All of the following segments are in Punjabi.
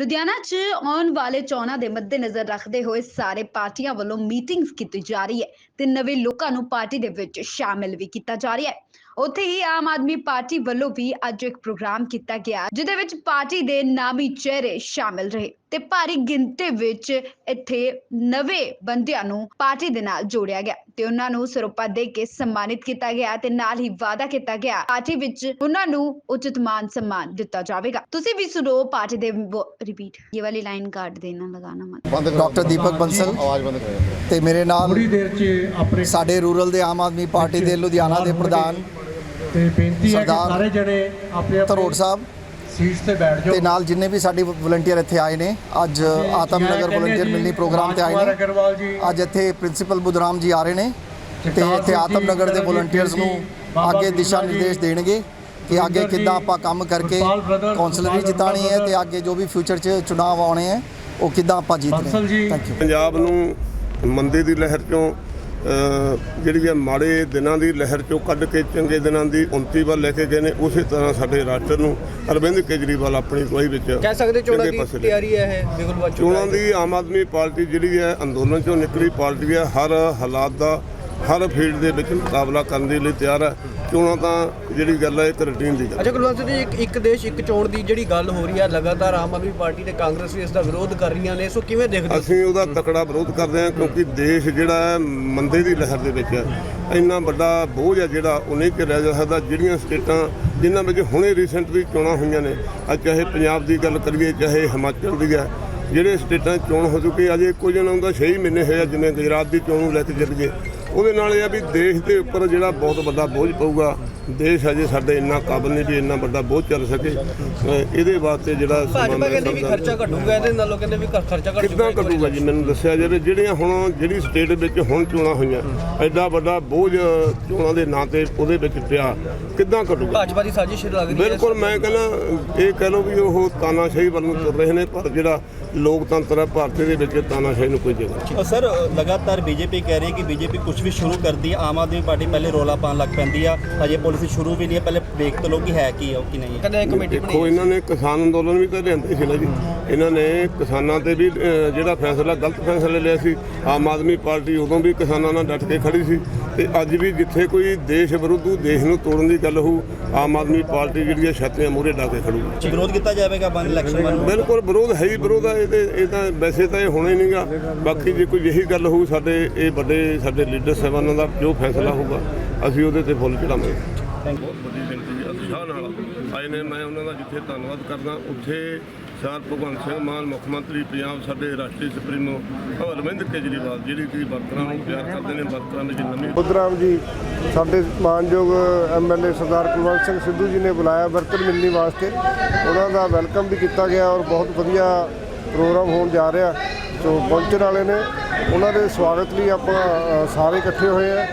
ਲੁਧਿਆਣਾ 'ਚ ਆਉਣ ਵਾਲੇ ਚੋਣਾਂ ਦੇ ਮੱਦੇਨਜ਼ਰ ਰੱਖਦੇ ਹੋਏ ਸਾਰੇ ਪਾਰਟੀਆਂ ਵੱਲੋਂ ਮੀਟਿੰਗਸ ਕੀਤੀ ਜਾ ਰਹੀ ਹੈ ਤੇ ਨਵੇਂ ਲੋਕਾਂ ਨੂੰ ਪਾਰਟੀ ਦੇ ਵਿੱਚ ਸ਼ਾਮਿਲ ਵੀ ਕੀਤਾ ਜਾ ਰਿਹਾ ਹੈ। ਉੱਥੇ ਹੀ ਆਮ ਆਦਮੀ ਪਾਰਟੀ ਵੱਲੋਂ ਵੀ ਅੱਜ ਇੱਕ ਪ੍ਰੋਗਰਾਮ ਕੀਤਾ ਗਿਆ, ਜਿਹਦੇ ਵਿੱਚ ਪਾਰਟੀ ਦੇ ਨਾਮੀ ਚਿਹਰੇ ਸ਼ਾਮਿਲ ਰਹੇ। ਤੇ ਭਾਰੀ ਗਿਣਤੀ ਵਿੱਚ ਇੱਥੇ ਨਵੇਂ ਬੰਦਿਆਂ ਨੂੰ ਪਾਰਟੀ ਦੇ ਨਾਲ ਜੋੜਿਆ ਗਿਆ ਤੇ ਉਹਨਾਂ ਨੂੰ ਸਰੂਪਾ ਦੇ ਕੇ ਸਨਮਾਨਿਤ ਕੀਤਾ ਗਿਆ ਤੇ ਨਾਲ ਹੀ ਵਾਅਦਾ ਕੀਤਾ ਗਿਆ ਪਾਰਟੀ ਵਿੱਚ ਉਹਨਾਂ ਨੂੰ ਉਚਿਤ ਮਾਨ ਸਨਮਾਨ ਦਿੱਤਾ ਜਾਵੇਗਾ। ਤੁਸੀਂ ਵੀ ਸੁਣੋ ਪਾਰਟੀ ਦੇ ਰਿਪੀਟ ਇਹ ਵਾਲੀ ਲਾਈਨ ਕਾਟ ਦੇਣਾ ਲਗਾਣਾ ਮਤ। ਡਾਕਟਰ ਦੀਪਕ ਬੰਸਲ। ਆਵਾਜ਼ ਬੰਦ ਕਰੋ। ਤੇ ਮੇਰੇ ਨਾਲ ਥੋੜੀ ਦੇਰ 'ਚ ਆਪਣੇ ਸਾਡੇ ਰੂਰਲ ਦੇ ਆਮ ਆਦਮੀ ਪਾਰਟੀ ਦੇ ਲੁਧਿਆਣਾ ਦੇ ਪ੍ਰਧਾਨ ਤੇ ਬੇਨਤੀ ਹੈ ਕਿ ਸਾਰੇ ਜਣੇ ਆਪਣੇ ਧਰੋੜ ਸਾਹਿਬ। ਸੀਟਸ ਤੇ ਬੈਠ ਜਾਓ। ਤੇ ਨਾਲ ਜਿੰਨੇ ਵੀ ਸਾਡੇ ਵਲੰਟੀਅਰ ਇੱਥੇ ਆਏ ਨੇ ਅੱਜ ਆਤਮ ਨਗਰ ਵਲੰਟੀਅਰ ਮਿਲਣੀ ਪ੍ਰੋਗਰਾਮ ਤੇ ਆਏ ਨੇ। ਅਗਰਵਾਲ ਜੀ। ਅੱਜ ਇੱਥੇ ਪ੍ਰਿੰਸੀਪਲ ਬੁੱਧਰਾਮ ਜੀ ਆ ਰਹੇ ਨੇ ਤੇ ਇੱਥੇ ਆਤਮ ਨਗਰ ਦੇ ਵਲੰਟੀਅਰਸ ਨੂੰ ਅੱਗੇ ਦਿਸ਼ਾ ਨਿਰਦੇਸ਼ ਦੇਣਗੇ ਕਿ ਅੱਗੇ ਕਿੱਦਾਂ ਆਪਾਂ ਕੰਮ ਕਰਕੇ ਕੌਂਸਲਰ ਵੀ ਜਿਤਾਣੀ ਹੈ ਤੇ ਅੱਗੇ ਜੋ ਵੀ ਫਿਊਚਰ 'ਚ ਚੁਣਾਵ ਆਉਣੇ ਹੈ ਉਹ ਕਿੱਦਾਂ ਆਪਾਂ ਬੰਸਲ ਜਿੱਤਣੇ ਜੀ। ਥੈਂਕ ਯੂ ਪੰਜਾਬ ਨੂੰ ਮੰਦੇ ਦੀ ਲਹਿਰ ਚੋਂ ਜਿਹੜੀ ਹੈ ਮਾੜੇ ਦਿਨਾਂ ਦੀ ਲਹਿਰ ਚੋਂ ਕੱਢ ਕੇ ਚੰਗੇ ਦਿਨਾਂ ਦੀ ਉਨਤੀ ਵੱਲ ਲੈ ਕੇ ਗਏ ਨੇ ਉਸੇ ਤਰ੍ਹਾਂ ਸਾਡੇ ਰਾਸ਼ਟਰ ਨੂੰ ਅਰਵਿੰਦ ਕੇਜਰੀਵਾਲ ਆਪਣੀ ਅਗਵਾਈ ਵਿੱਚ ਕਹਿ ਸਕਦੇ ਚੋਣਾਂ ਦੀ ਤਿਆਰੀ ਹੈ ਇਹ ਬਿਲਕੁਲ ਚੋਣਾਂ ਦੀ ਆਮ ਆਦਮੀ ਪਾਰਟੀ ਜਿਹੜੀ ਹੈ ਅੰਦੋਲਨ ਚੋਂ ਨਿਕਲੀ ਪਾਰਟੀ ਹੈ ਹਰ ਹਾਲਾਤ ਦਾ ਹਰ ਫੀਲਡ ਦੇ ਵਿੱਚ ਮੁਕਾਬਲਾ ਕਰਨ ਦੇ ਲਈ ਤਿਆਰ ਹੈ ਚੋਣਾਂ ਤਾਂ ਜਿਹੜੀ ਗੱਲ ਹੈ ਇੱਕ ਰੂਟੀਨ ਦੀ ਗੱਲ ਅੱਛਾ ਕੁਲਵੰਤ ਸਿੰਘ ਜੀ ਇੱਕ ਇੱਕ ਦੇਸ਼ ਇੱਕ ਚੋਣ ਦੀ ਜਿਹੜੀ ਗੱਲ ਹੋ ਰਹੀ ਹੈ ਲਗਾਤਾਰ ਆਮ ਆਦਮੀ ਪਾਰਟੀ ਤੇ ਕਾਂਗਰਸ ਵੀ ਇਸ ਦਾ ਵਿਰੋਧ ਕਰ ਰਹੀਆਂ ਨੇ ਸੋ ਕਿਵੇਂ ਦੇਖਦੇ ਹੋ? ਅਸੀਂ ਉਹਦਾ ਤਕੜਾ ਵਿਰੋਧ ਕਰਦੇ ਹਾਂ ਕਿਉਂਕਿ ਦੇਸ਼ ਜਿਹੜਾ ਹੈ ਮੰਦੇ ਦੀ ਲਹਿਰ ਦੇ ਵਿੱਚ ਹੈ ਇੰਨਾ ਵੱਡਾ ਬੋਝ ਹੈ ਜਿਹੜਾ ਉਹ ਨਹੀਂ ਝੱਲਿਆ ਜਾ ਸਕਦਾ ਜਿਹੜੀਆਂ ਸਟੇਟਾਂ ਜਿਨ੍ਹਾਂ ਵਿੱਚ ਹੁਣੇ ਰੀਸੈਂਟਲੀ ਚੋਣਾਂ ਹੋਈਆਂ ਨੇ ਅੱਜ ਚਾਹੇ ਪੰਜਾਬ ਦੀ ਗੱਲ ਕਰੀਏ ਚਾਹੇ ਹਿਮਾਚਲ ਦੀ ਹੈ ਜਿਹੜੇ ਸਟੇਟਾਂ ਚੋਣ ਹੋ ਚੁੱਕੀ ਅਜੇ ਕੁਝ ਨਾ ਹੁੰਦਾ 6 ਮਹੀਨੇ ਹੋਏ ਆ ਜਿਵੇਂ ਗੁਜਰਾਤ ਦੀ ਚੋਣ ਨੂੰ ਲੈ ਕੇ ਚੱਲ ਗਏ। ਉਹਦੇ ਨਾਲ ਇਹ ਆ ਵੀ ਦੇਸ਼ ਦੇ ਉੱਪਰ ਜਿਹੜਾ ਬਹੁਤ ਵੱਡਾ ਬੋਝ ਪਊਗਾ ਦੇਸ਼ ਅਜੇ ਸਾਡੇ ਇੰਨਾ ਕਾਬਲ ਨਹੀਂ ਵੀ ਇੰਨਾ ਵੱਡਾ ਬੋਝ ਚੱਲ ਸਕੇ। ਅਹ ਇਹਦੇ ਵਾਸਤੇ ਜਿਹੜਾ ਸਮਾਂ ਭਾਜਪਾ ਕਹਿੰਦੇ ਵੀ ਖਰਚਾ ਘਟੂਗਾ ਇਹਦੇ ਨਾਲੋਂ ਕਹਿੰਦੇ ਵੀ ਖਰ- ਖਰਚਾ ਘਟ ਕਿੱਦਾਂ ਕੱਢੂਗਾ ਜੀ ਮੈਨੂੰ ਦੱਸਿਆ ਜਾਵੇ ਜਿਹੜੀਆਂ ਹੁਣ ਜਿਹੜੀ ਸਟੇਟ ਵਿੱਚ ਹੁਣ ਚੋਣਾਂ ਹੋਈਆਂ ਐਡਾ ਵੱਡਾ ਬੋਝ ਚੋਣਾਂ ਦੇ ਨਾਂ ਤੇ ਉਹਦੇ ਵਿੱਚ ਪਿਆ ਕਿੱਦਾਂ ਕੱਢੂਗਾ ਭਾਜਪਾ ਦੀ ਸਾਜ਼ਿਸ਼ ਲੱਗ ਰਹੀ ਹੈ। ਬਿਲਕੁਲ ਮੈਂ ਕਹਿੰਦਾ ਇਹ ਕਹਿ ਲਓ ਵੀ ਉਹ ਤਾਨਾਸ਼ਾਹੀ ਵੱਲ ਨੂੰ ਤੁਰ ਰਹੇ ਨੇ ਪਰ ਜਿਹੜਾ ਲੋਕਤੰਤਰ ਹੈ ਭਾਰਤ ਦੇ ਵਿੱਚ ਤਾਨਾਸ਼ਾਹੀ ਨੂੰ ਕੋਈ ਜਗ੍ਹਾ ਨਹੀਂ। ਸਰ ਲਗਾਤਾਰ ਬੀਜੇਪੀ ਕਹਿ ਰਹੀ ਹੈ ਕਿ ਬੀਜੇਪੀ ਕੁਝ ਵੀ ਸ਼ੁਰੂ ਕਰਦੀ ਹੈ ਆਮ ਆਦਮੀ ਪਾਰਟੀ ਪਹਿਲੇ ਰੋਲਾ ਪਾਉਣ ਲੱਗ ਪੈਂਦੀ ਆ ਅਜੇ ਪਾਲਿਸੀ ਸ਼ੁਰੂ ਵੀ ਨਹੀਂ ਹੈ ਪਹਿਲੇ ਦੇਖ ਤਾਂ ਲੋ ਕਿ ਹੈ ਕੀ ਹੈ ਉਹ ਕੀ ਨਹੀਂ ਹੈ। ਇੱਕ ਕਮੇਟੀ ਦੇਖੋ ਬਣੀ ਇਹਨਾਂ ਨੇ ਕਿਸਾਨ ਅੰਦੋਲਨ ਵੀ ਤਾਂ ਲਿਆਂਦੇ ਸੀ ਨਾ ਜੀ। ਇਹਨਾਂ ਨੇ ਕਿਸਾਨਾਂ ਤੇ ਵੀ ਅਹ, ਜਿਹੜਾ ਫੈਸਲਾ ਗਲਤ ਫੈਸਲਾ ਲਿਆ ਸੀ ਆਮ ਆਦਮੀ ਪਾਰਟੀ ਉਦੋਂ ਵੀ ਕਿਸਾਨਾਂ ਨਾਲ ਡਟ ਕੇ ਖੜੀ ਸੀ। ਤੇ ਅੱਜ ਵੀ ਜਿੱਥੇ ਕੋਈ ਦੇਸ਼ ਵਿਰੁੱਧੂ ਦੇਸ਼ ਨੂੰ ਤੋੜਨ ਦੀ ਗੱਲ ਹੋਊ ਆਮ ਆਦਮੀ ਪਾਰਟੀ ਜਿਹੜੀ ਹੈ ਛਾਤੀਆਂ ਮੂਹਰੇ ਡਾ ਕੇ ਖੜੂਗੀ ਵਿਰੋਧ ਕੀਤਾ ਜਾਵੇਗਾ ਬੰਦ ਇਲੈਕਸ਼ਨ ਬੰਦ ਬਿਲਕੁਲ ਵਿਰੋਧ ਹੈ ਹੀ ਵਿਰੋਧ ਹੈ ਇਹਦੇ ਇਹ ਤਾਂ ਵੈਸੇ ਤਾਂ ਇਹ ਹੋਣਾ ਹੀ ਨਹੀਂਗਾ ਬਾਕੀ ਜੇ ਕੋਈ ਇਹੀ ਗੱਲ ਹੋਊ ਸਾਡੇ ਇਹ ਵੱਡੇ ਸਾਡੇ ਲੀਡਰ ਸਾਹਿਬਾਨਾਂ ਦਾ ਜੋ ਫੈਸਲਾ ਹੋਊਗਾ ਅਸੀਂ ਉਹਦੇ ਤੇ ਫੁੱਲ ਚੜਾਵਾਂਗੇ ਬਹੁਤ ਵੱਡੀ ਗਿਣਤੀ ਉਤਸ਼ਾਹ ਨਾਲ ਆਏ ਨੇ, ਮੈਂ ਉਹਨਾਂ ਦਾ ਜਿੱਥੇ ਧੰਨਵਾਦ ਕਰਦਾ, ਉੱਥੇ ਸਰਦਾਰ ਭਗਵੰਤ ਸਿੰਘ ਮਾਨ, ਮੁੱਖ ਮੰਤਰੀ ਪੰਜਾਬ, ਸਾਡੇ ਰਾਸ਼ਟਰੀ ਸੁਪਰੀਮੋ ਅਰਵਿੰਦ ਕੇਜਰੀਵਾਲ, ਜਿਹੜੀ ਕਿ ਵਰਕਰਾਂ ਨੂੰ ਪਿਆਰ ਕਰਦੇ ਨੇ, ਵਰਕਰਾਂ ਦੀ ਨਵੀਂ ਬੁੱਧਰਾਮ ਜੀ, ਸਾਡੇ ਮਾਨਯੋਗ ਐਮਐਲਏ ਸਰਦਾਰ ਕੁਲਵੰਤ ਸਿੰਘ ਸਿੱਧੂ ਜੀ ਨੇ ਬੁਲਾਇਆ ਵਰਕਰ ਮਿਲਣੀ ਵਾਸਤੇ। ਉਹਨਾਂ ਦਾ ਵੈਲਕਮ ਵੀ ਕੀਤਾ ਗਿਆ ਔਰ ਬਹੁਤ ਵਧੀਆ ਪ੍ਰੋਗਰਾਮ ਹੋਣ ਜਾ ਰਿਹਾ ਸੋ ਪਹੁੰਚਣ ਵਾਲੇ ਨੇ। ਉਹਨਾਂ ਦੇ ਸਵਾਗਤ ਲਈ ਆਪਾਂ ਸਾਰੇ ਇਕੱਠੇ ਹੋਏ ਆ।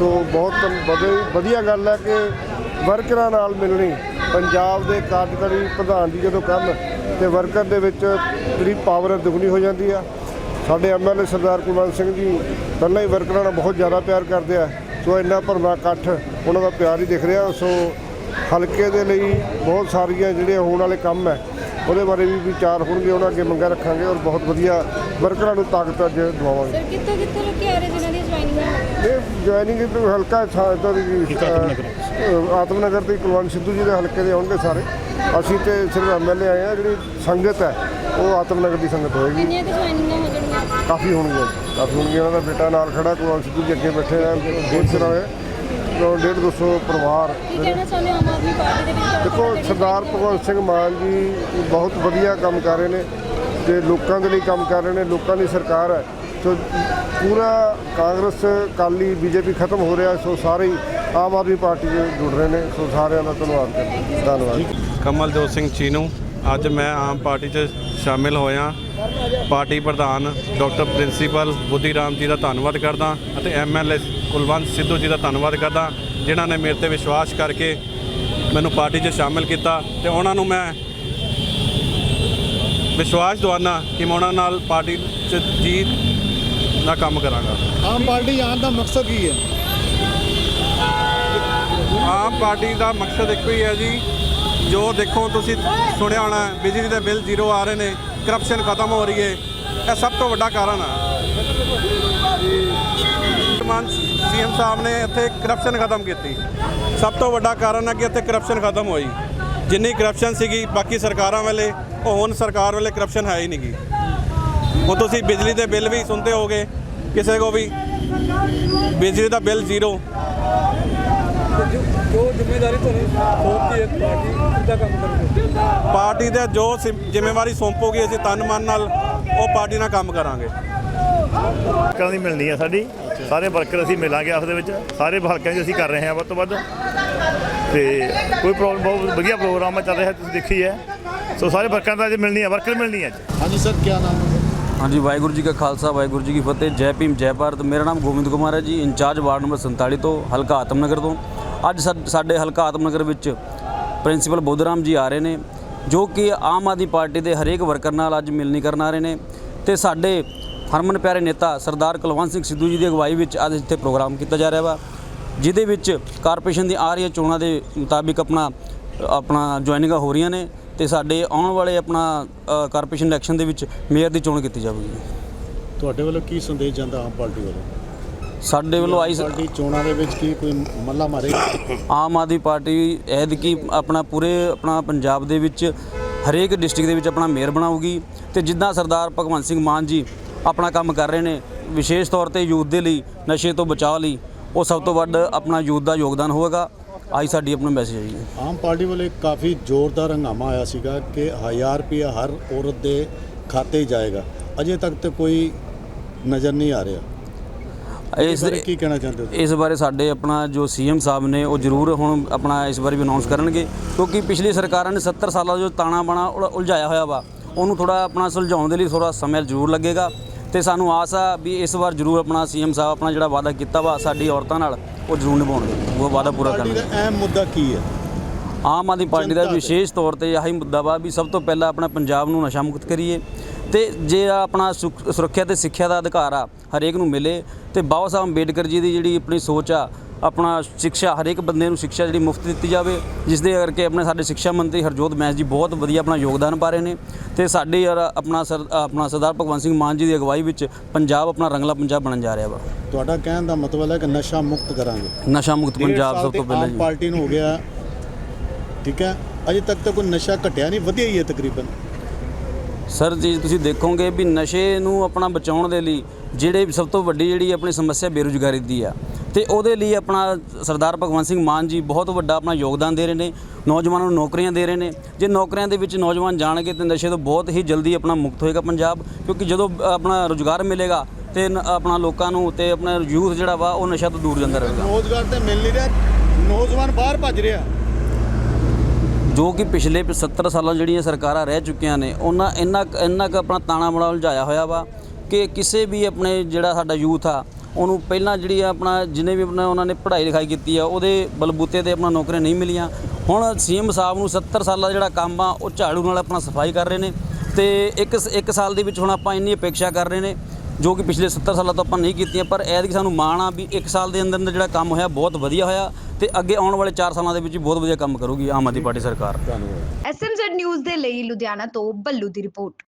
ਸੋ ਬਹੁਤ ਵਧੀ- ਵਧੀਆ ਗੱਲ ਹੈ ਕਿ ਵਰਕਰਾਂ ਨਾਲ ਮਿਲਣੀ, ਪੰਜਾਬ ਦੇ ਕਾਰਜਕਾਰੀ ਪ੍ਰਧਾਨ ਦੀ ਜਦੋਂ ਕੰਮ, ਤੇ ਵਰਕਰ ਦੇ ਵਿੱਚ ਜਿਹੜੀ ਪਾਵਰ ਦੁਗਣੀ ਹੋ ਜਾਂਦੀ ਆ। ਸਾਡੇ ਐਮਐਲਏ ਸਰਦਾਰ ਕੁਲਵੰਤ ਸਿੰਘ ਜੀ ਪਹਿਲਾਂ ਹੀ ਵਰਕਰਾਂ ਨਾਲ ਬਹੁਤ ਜ਼ਿਆਦਾ ਪਿਆਰ ਕਰਦੇ ਆ। ਸੋ ਇੰਨਾ ਭਰਵਾਂ ਇਕੱਠ ਉਹਨਾਂ ਦਾ ਪਿਆਰ ਹੀ ਦਿਖ ਰਿਹਾ। ਸੋ ਹਲਕੇ ਦੇ ਲਈ ਬਹੁਤ ਸਾਰੀਆਂ ਜਿਹੜੇ ਹੋਣ ਵਾਲੇ ਕੰਮ ਹੈ, ਉਹਦੇ ਬਾਰੇ ਵੀ ਵਿਚਾਰ ਹੋਣਗੇ, ਉਹਨਾਂ ਅੱਗੇ ਮੰਗਾਂ ਰੱਖਾਂਗੇ ਔਰ ਬਹੁਤ ਵਧੀਆ ਵਰਕਰਾਂ ਨੂੰ ਤਾਕਤ ਅੱਜ ਦਵਾਵਾਂਗੇ। ਸਰ ਕਿੱਥੋਂ ਕਿੱਥੋਂ ਲੋਕੀ ਆ ਰਹੇ ਜਿਨ੍ਹਾਂ ਦੀ ਜੁਆਇਨਿੰਗ ਹੈ ਇਹ ਜੁਆਇਨਿੰਗ ਤੋਂ ਹਲਕਾ ਸਾਦਾ ਦੀ ਅ, ਆਤਮਨਗਰ ਦੇ ਕੁਲਵੰਤ ਸਿੱਧੂ ਜੀ ਦੇ ਹਲਕੇ ਦੇ ਆਉਣਗੇ ਸਾਰੇ। ਅਸੀਂ ਤੇ ਸਿਰਫ ਐਮਐਲਏ ਆਏ ਆ ਜਿਹੜੀ ਸੰਗਤ ਹੈ ਉਹ ਆਤਮਨਗਰ ਦੀ ਸੰਗਤ ਹੋਏਗੀ। ਕਿੰਨੀਆਂ ਕੁ ਜੁਆਇਨਿੰਗਾਂ ਹੋ ਜਾਣਗੀਆਂ ਕਾਫੀ ਹੋਣਗੇ ਕਾਫੀ ਹੋਣਗੇ ਉਹਨਾਂ ਦਾ ਬੇਟਾ ਨਾਲ ਖੜਾ ਕੁਲਵੰਤ ਸਿੱਧੂ ਜੀ ਅੱਗੇ ਬੈਠੇ ਆ ਡੇਢ ਸੌ ਹੋਏ ਤੋਂ ਡੇਢ ਦੋ ਸੌ ਪਰਿਵਾਰ। ਕੀ ਕਹਿਣਾ ਚਾਹੁੰਦੇ ਹੋ ਆਮ ਆਦਮੀ ਪਾਰਟੀ ਦੇ ਵਿੱਚ? ਤੁਹਾਡਾ ਦੇਖੋ ਸਰਦਾਰ ਭਗਵੰਤ ਸਿੰਘ ਮਾਨ ਜੀ ਬਹੁਤ ਵਧੀਆ ਕੰਮ ਕਰ ਰਹੇ ਨੇ। ਤੇ ਲੋਕਾਂ ਦੇ ਲਈ ਕੰਮ ਕਰ ਰਹੇ ਨੇ ਲੋਕਾਂ ਦੀ ਸਰਕਾਰ ਹੈ। ਸੋ ਪੂਰਾ ਕਾਂਗਰਸ ਕਾਲੀ ਬੀਜੇਪੀ ਖਤਮ ਹੋ ਰਿਹਾ, ਸੋ ਸਾਰੇ ਹੀ ਆਮ ਆਦਮੀ ਪਾਰਟੀ ਦੇ ਜੁੜ ਰਹੇ ਨੇ, ਸੋ ਸਾਰਿਆਂ ਦਾ ਧੰਨਵਾਦ ਕਰਦੇ ਧੰਨਵਾਦ। ਕਮਲਜੋਤ ਸਿੰਘ ਚੀਨੂ, ਅੱਜ ਮੈਂ ਆਮ ਪਾਰਟੀ 'ਚ ਸ਼ਾਮਿਲ ਹੋਇਆ। ਪਾਰਟੀ ਪ੍ਰਧਾਨ ਡਾਕਟਰ ਪ੍ਰਿੰਸੀਪਲ ਬੁੱਧੀ ਰਾਮ ਜੀ ਦਾ ਧੰਨਵਾਦ ਕਰਦਾ ਅਤੇ ਐਮਐਲਏ ਕੁਲਵੰਤ ਸਿੱਧੂ ਜੀ ਦਾ ਧੰਨਵਾਦ ਕਰਦਾ, ਜਿਨ੍ਹਾਂ ਨੇ ਮੇਰੇ ਤੇ ਵਿਸ਼ਵਾਸ ਕਰਕੇ ਮੈਨੂੰ ਪਾਰਟੀ 'ਚ ਸ਼ਾਮਿਲ ਕੀਤਾ ਤੇ ਉਹਨਾਂ ਨੂੰ ਮੈਂ ਵਿਸ਼ਵਾਸ ਦਵਾਨਾ ਕਿ ਮੈਂ ਉਹਨਾਂ ਨਾਲ ਪਾਰਟੀ 'ਚ ਜੀਤ ਦਾ ਕੰਮ ਕਰਾਂਗਾ। ਆਮ ਪਾਰਟੀ ਆਉਣ ਦਾ ਮਕਸਦ ਕੀ ਹੈ? ਆਮ ਪਾਰਟੀ ਦਾ ਮਕਸਦ ਇੱਕੋ ਹੀ ਹੈ ਜੀ ਜੋ ਦੇਖੋ ਤੁਸੀਂ ਸੁਣਿਆ ਹੋਣਾ ਬਿਜਲੀ ਦੇ ਬਿੱਲ ਜ਼ੀਰੋ ਆ ਰਹੇ ਨੇ ਕਰਪਸ਼ਨ ਖਤਮ ਹੋ ਰਹੀ ਹੈ ਇਹ ਸਭ ਤੋਂ ਵੱਡਾ ਕਾਰਨ ਆ। ਮਾਨ ਸੀਐਮ ਸਾਹਿਬ ਨੇ ਇੱਥੇ ਕਰਪਸ਼ਨ ਖਤਮ ਕੀਤੀ। ਸਭ ਤੋਂ ਵੱਡਾ ਕਾਰਨ ਹੈ ਕਿ ਇੱਥੇ ਕਰਪਸ਼ਨ ਖਤਮ ਹੋਈ। ਜਿੰਨੀ ਕਰਪਸ਼ਨ ਸੀਗੀ ਬਾਕੀ ਸਰਕਾਰਾਂ ਵੇਲੇ ਉਹ ਹੁਣ ਸਰਕਾਰ ਵੇਲੇ ਕਰਪਸ਼ਨ ਹੈ ਹੀ ਨਹੀਂਗੀ ਹੁਣ ਤੁਸੀਂ ਬਿਜਲੀ ਦੇ ਬਿੱਲ ਵੀ ਸੁਣਦੇ ਹੋਗੇ ਕਿਸੇ ਕੋ ਵੀ ਬਿਜਲੀ ਦਾ ਬਿੱਲ ਜ਼ੀਰੋ। ਜੋ ਜ਼ਿੰਮੇਵਾਰੀ ਤੁਹਾਨੂੰ ਸੌਂਪੀ ਹੈ ਪਾਰਟੀ ਕਿੱਦਾਂ ਕੰਮ ਕਰੋਗੇ। ਪਾਰਟੀ ਦੇ ਜੋ ਜ਼ਿੰਮੇਵਾਰੀ ਸੌਂਪੋਗੀ ਅਸੀਂ ਤਨ ਮਨ ਨਾਲ ਉਹ ਪਾਰਟੀ ਨਾਲ ਕੰਮ ਕਰਾਂਗੇ। ਵਰਕਰਾਂ ਦੀ ਮਿਲਣੀ ਆ ਸਾਡੀ। ਸਾਰੇ ਵਰਕਰ ਅਸੀਂ ਮਿਲਾਂਗੇ ਆਪਸ ਦੇ ਵਿੱਚ। ਸਾਰੇ ਹਲਕਿਆਂ 'ਚ ਅਸੀਂ ਕਰ ਰਹੇ ਹਾਂ ਵੱਧ ਤੋਂ ਵੱਧ। ਤੇ ਕੋਈ ਪ੍ਰੋਬਲਮ ਬਹੁਤ ਵਧੀਆ ਪ੍ਰੋਗਰਾਮ ਚੱਲ ਰਿਹਾ ਤੁਸੀਂ ਦੇਖੀ ਹੈ। ਸੋ ਸਾਰੇ ਵਰਕਰਾਂ ਦਾ ਅੱਜ ਮਿਲਣੀ ਆ ਵਰਕਰ ਮਿਲਣੀ ਆ ਅੱਜ। ਹਾਂਜੀ ਸਰ ਕੀ ਨਾਮ ਹੈ? ਹਾਂਜੀ, ਵਾਹਿਗੁਰੂ ਜੀ ਕਾ ਖਾਲਸਾ, ਵਾਹਿਗੁਰੂ ਜੀ ਕੀ ਫਤਿਹ। ਜੈ ਭੀਮ, ਜੈ ਭਾਰਤ। ਮੇਰਾ ਨਾਮ ਗੋਬਿੰਦ ਕੁਮਾਰ ਹੈ ਜੀ। ਇੰਚਾਰਜ ਵਾਰਡ ਨੰਬਰ 47 ਤੋਂ ਹਲਕਾ ਆਤਮਨਗਰ ਤੋਂ। ਅੱਜ ਸਾ- ਸਾਡੇ ਹਲਕਾ ਆਤਮਨਗਰ ਵਿੱਚ ਪ੍ਰਿੰਸੀਪਲ ਬੁੱਧਰਾਮ ਜੀ ਆ ਰਹੇ ਨੇ, ਜੋ ਕਿ ਆਮ ਆਦਮੀ ਪਾਰਟੀ ਦੇ ਹਰੇਕ ਵਰਕਰ ਨਾਲ ਅੱਜ ਮਿਲਣੀ ਕਰਨ ਆ ਰਹੇ ਨੇ। ਤੇ ਸਾਡੇ ਹਰਮਨ ਪਿਆਰੇ ਨੇਤਾ ਸਰਦਾਰ ਕੁਲਵੰਤ ਸਿੰਘ ਸਿੱਧੂ ਜੀ ਦੀ ਅਗਵਾਈ ਵਿੱਚ ਅੱਜ ਇੱਥੇ ਪ੍ਰੋਗਰਾਮ ਕੀਤਾ ਜਾ ਰਿਹਾ ਵਾ, ਜਿਹਦੇ ਵਿੱਚ ਕਾਰਪੋਰੇਸ਼ਨ ਦੀ ਆ ਰਹੀਆਂ ਚੋਣਾਂ ਦੇ ਮੁਤਾਬਿਕ ਆਪਣਾ ਆਪਣਾ ਜੁਆਇਨਿੰਗਾਂ ਹੋ ਰਹੀਆਂ ਨੇ। ਤੇ ਸਾਡੇ ਆਉਣ ਵਾਲੇ ਆਪਣਾ ਕਾਰਪੋਰੇਸ਼ਨ ਇਲੈਕਸ਼ਨ ਦੇ ਵਿੱਚ ਮੇਅਰ ਦੀ ਚੋਣ ਕੀਤੀ ਜਾਵੇਗੀ। ਤੁਹਾਡੇ ਵੱਲੋਂ ਕੀ ਸੰਦੇਸ਼ ਜਾਂਦਾ ਆਮ ਪਾਰਟੀ ਵੱਲੋਂ? ਸਾਡੇ ਵੱਲੋਂ ਆਈ ਸ- ਪਾਰਟੀ ਚੋਣਾਂ ਦੇ ਵਿੱਚ ਕੀ ਕੋਈ ਮੱਲਾ ਮਾਰੇ? ਆਮ ਆਦਮੀ ਪਾਰਟੀ ਐਤਕੀ ਆਪਣਾ ਪੂਰੇ ਆਪਣਾ ਪੰਜਾਬ ਦੇ ਵਿੱਚ ਹਰੇਕ ਡਿਸਟ੍ਰਿਕਟ ਦੇ ਵਿੱਚ ਆਪਣਾ ਮੇਅਰ ਬਣਾਊਗੀ ਤੇ ਜਿੱਦਾਂ ਸਰਦਾਰ ਭਗਵੰਤ ਸਿੰਘ ਮਾਨ ਜੀ ਆਪਣਾ ਕੰਮ ਕਰ ਰਹੇ ਨੇ ਵਿਸ਼ੇਸ਼ ਤੌਰ ਤੇ ਯੂਥ ਦੇ ਲਈ ਨਸ਼ੇ ਤੋਂ ਬਚਾਅ ਲਈ ਉਹ ਸਭ ਤੋਂ ਵੱਧ ਆਪਣਾ ਯੂਥ ਦਾ ਯੋਗਦਾਨ ਹੋਵੇਗਾ। ਆਈ ਸਾਡੀ ਆਪਣਾ ਮੈਸੇਜ ਹੈ। ਜੀ ਆਮ ਪਾਰਟੀ ਵੱਲੋਂ ਇੱਕ ਕਾਫੀ ਜ਼ੋਰਦਾਰ ਹੰਗਾਮਾ ਆਇਆ ਸੀਗਾ ਕਿ 1000 ਰੁਪਇਆ ਹਰ ਔਰਤ ਦੇ ਖਾਤੇ 'ਚ ਜਾਏਗਾ। ਅਜੇ ਤੱਕ ਤੇ ਕੋਈ ਨਜ਼ਰ ਨਹੀਂ ਆ ਰਿਹਾ। ਇਸ ਇਸ ਬਾਰੇ ਕੀ ਕਹਿਣਾ ਚਾਹੁੰਦੇ ਹੋ ਇਸ ਬਾਰੇ ਸਾਡੇ ਆਪਣਾ ਜੋ ਸੀਐਮ ਸਾਹਿਬ ਨੇ ਉਹ ਜ਼ਰੂਰ ਹੁਣ ਆਪਣਾ ਇਸ ਬਾਰੇ ਵੀ ਅਨਾਉਂਸ ਕਰਨਗੇ। ਕਿਉਂਕਿ ਪਿਛਲੀ ਸਰਕਾਰਾਂ ਨੇ 70 ਸਾਲਾਂ ਦਾ ਜੋ ਤਾਣਾ ਬਾਣਾ ਉਲ- ਉਲਝਾਇਆ ਹੋਇਆ ਵਾ ਉਹਨੂੰ ਥੋੜਾ ਆਪਣਾ ਸੁਲਝਾਉਣ ਦੇ ਲਈ ਥੋੜਾ ਸਮਾਂ ਜ਼ਰੂਰ ਲੱਗੇਗਾ। ਤੇ ਸਾਨੂੰ ਆਸ ਆ ਵੀ ਇਸ ਵਾਰ ਜ਼ਰੂਰ ਆਪਣਾ ਸੀਐਮ ਸਾਹਿਬ ਆਪਣਾ ਜਿਹੜਾ ਵਾਅਦਾ ਕੀਤਾ ਵਾ ਸਾਡੀ ਔਰਤਾਂ ਨਾਲ ਉਹ ਜ਼ਰੂਰ ਨਿਭਾਉਣਗੇ। ਉਹ ਵਾਅਦਾ ਪੂਰਾ ਪਾਰਟੀ ਕਰਨਗੇ। ਦਾ ਅਹਿਮ ਮੁੱਦਾ ਕੀ ਹੈ? ਆਮ ਆਦਮੀ ਪਾਰਟੀ ਦਾ ਜਨਤਾ ਦੇ। ਵਿਸ਼ੇਸ਼ ਤੌਰ ਤੇ ਆਹੀ ਮੁੱਦਾ ਵਾ ਵੀ ਸਭ ਤੋਂ ਪਹਿਲਾਂ ਆਪਣਾ ਪੰਜਾਬ ਨੂੰ ਨਸ਼ਾ ਮੁਕਤ ਕਰੀਏ ਤੇ ਜੇ ਆਪਣਾ ਸੁਖ- ਸੁਰੱਖਿਆ ਤੇ ਸਿੱਖਿਆ ਦਾ ਅਧਿਕਾਰ ਆ ਹਰੇਕ ਨੂੰ ਮਿਲੇ ਤੇ ਬਾਬਾ ਸਾਹਿਬ ਅੰਬੇਡਕਰ ਜੀ ਦੀ ਜਿਹੜੀ ਆਪਣੀ ਸੋਚ ਆ ਆਪਣਾ ਸਿੱਖਿਆ ਹਰੇਕ ਬੰਦੇ ਨੂੰ ਸਿੱਖਿਆ ਜਿਹੜੀ ਮੁਫਤ ਦਿੱਤੀ ਜਾਵੇ ਜਿਸ ਦੇ ਕਰਕੇ ਆਪਣੇ ਸਾਡੇ ਸਿੱਖਿਆ ਮੰਤਰੀ ਹਰਜੋਤ ਮੈਸ ਜੀ ਬਹੁਤ ਵਧੀਆ ਆਪਣਾ ਯੋਗਦਾਨ ਪਾ ਰਹੇ ਨੇ ਤੇ ਸਾਡੇ ਯਾਰ ਆਪਣਾ ਸਰ ਆਪਣਾ ਸਰਦਾਰ ਭਗਵੰਤ ਸਿੰਘ ਮਾਨ ਜੀ ਦੀ ਅਗਵਾਈ ਵਿੱਚ ਪੰਜਾਬ ਆਪਣਾ ਰੰਗਲਾ ਪੰਜਾਬ ਬਣਨ ਜਾ ਰਿਹਾ ਵਾ। ਤੁਹਾਡਾ ਕਹਿਣ ਦਾ ਮਤਲਬ ਹੈ ਕਿ ਨਸ਼ਾ ਮੁਕਤ ਕਰਾਂਗੇ। ਨਸ਼ਾ ਮੁਕਤ ਪੰਜਾਬ ਸਭ ਤੋਂ ਪਹਿਲਾਂ ਜੀ। ਪਾਰਟੀ ਨੂੰ ਹੋ ਗਿਆ। ਠੀਕ ਹੈ? ਅਜੇ ਤੱਕ ਤਾਂ ਕੋਈ ਨਸ਼ਾ ਘਟਿਆ ਨਹੀਂ ਵਧਿਆ ਹੀ ਹੈ ਤਕਰੀਬਨ। ਸਰ ਜੀ ਤੁਸੀਂ ਦੇਖੋਗੇ ਵੀ ਨਸ਼ੇ ਨੂੰ ਆਪਣਾ ਬਚਾਉਣ ਦੇ ਲਈ ਜਿਹੜੇ ਸਭ ਤੋਂ ਵੱਡੀ ਜਿਹੜੀ ਆਪਣੀ ਸਮੱਸਿਆ ਬੇਰੁਜ਼ਗਾਰੀ ਦੀ ਆ ਤੇ ਉਹਦੇ ਲਈ ਆਪਣਾ ਸਰਦਾਰ ਭਗਵੰਤ ਸਿੰਘ ਮਾਨ ਜੀ ਬਹੁਤ ਵੱਡਾ ਆਪਣਾ ਯੋਗਦਾਨ ਦੇ ਰਹੇ ਨੇ ਨੌਜਵਾਨਾਂ ਨੂੰ ਨੌਕਰੀਆਂ ਦੇ ਰਹੇ ਨੇ। ਜੇ ਨੌਕਰੀਆਂ ਦੇ ਵਿੱਚ ਨੌਜਵਾਨ ਜਾਣਗੇ ਤੇ ਨਸ਼ੇ ਤੋਂ ਬਹੁਤ ਹੀ ਜਲਦੀ ਆਪਣਾ ਮੁਕਤ ਹੋਏਗਾ ਪੰਜਾਬ ਕਿਉਂਕਿ ਜਦੋਂ ਆਪਣਾ ਰੁਜ਼ਗਾਰ ਮਿਲੇਗਾ ਤੇ ਆਪਣਾ ਲੋਕਾਂ ਨੂੰ ਤੇ ਆਪਣਾ ਯੂਥ ਜਿਹੜਾ ਵਾ ਉਹ ਨਸ਼ਾ ਤੋਂ ਦੂਰ ਜਾਂਦਾ ਰਹੇਗਾ। ਰੋਜ਼ਗਾਰ ਤੇ ਮਿਲ ਨਹੀਂ ਰਿਹਾ ਨੌਜਵਾਨ ਬਾਹਰ ਭੱਜ ਰਿਹਾ। ਜੋ ਕਿ ਪਿਛਲੇ 70 ਸਾਲਾਂ ਜਿਹੜੀਆਂ ਸਰਕਾਰਾਂ ਰਹਿ ਚੁੱਕੀਆਂ ਨੇ ਉਹਨਾਂ ਇੰਨਾ ਇੰਨਾ ਕੁ ਆਪਣਾ ਤਾਣਾ ਬਣਾ ਉਲਝਾਇਆ ਹੋਇਆ ਵਾ ਕਿ ਕਿਸੇ ਵੀ ਆਪਣੇ ਜਿਹੜਾ ਸਾਡਾ ਯੂਥ ਆ ਉਹਨੂੰ ਪਹਿਲਾਂ ਜਿਹੜੀ ਆ ਆਪਣਾ ਜਿਹਨੇ ਵੀ ਆਪਣਾ ਉਹਨਾਂ ਨੇ ਪੜ੍ਹਾਈ ਲਿਖਾਈ ਕੀਤੀ ਆ ਉਹਦੇ ਬਲਬੂਤੇ ਤੇ ਆਪਣਾ ਨੌਕਰੀਆਂ ਨਹੀਂ ਮਿਲੀਆਂ। ਹੁਣ ਸੀਐਮ ਸਾਹਿਬ ਨੂੰ 70 ਸਾਲਾਂ ਦਾ ਜਿਹੜਾ ਕੰਮ ਆ ਉਹ ਝਾੜੂ ਨਾਲ ਆਪਣਾ ਸਫ਼ਾਈ ਕਰ ਰਹੇ ਨੇ ਤੇ ਇੱਕ ਇੱਕ ਸਾਲ ਦੇ ਵਿੱਚ ਹੁਣ ਆਪਾਂ ਇੰਨੀ ਅਪੇક્ષਾ ਕਰ ਰਹੇ ਨੇ ਜੋ ਕਿ ਪਿਛਲੇ 70 ਸਾਲਾਂ ਤੋਂ ਆਪਾਂ ਨਹੀਂ ਕੀਤੀਆਂ ਪਰ ਐਤਕੀ ਸਾਨੂੰ ਮਾਣ ਆ ਵੀ ਇੱਕ ਸਾਲ ਦੇ ਅੰਦਰ ਅੰਦਰ ਜਿਹੜਾ ਕੰਮ ਹੋਇਆ ਬਹੁਤ ਵਧੀਆ ਹੋਇਆ ਤੇ ਅੱਗੇ ਆਉਣ ਵਾਲੇ 4 ਸਾਲਾਂ ਦੇ ਵਿੱਚ ਵੀ ਬਹੁਤ ਵਧੀਆ ਕੰਮ ਕਰੂਗੀ ਆਮ ਆਦਮੀ ਪਾਰਟੀ ਸਰਕਾਰ। ਐਸਐਮਜ਼ੈਡ ਨਿਊਜ਼ ਦੇ ਲਈ ਲੁਧਿਆਣਾ ਤੋਂ ਬੱਲੂ ਦੀ ਰਿਪੋਰਟ।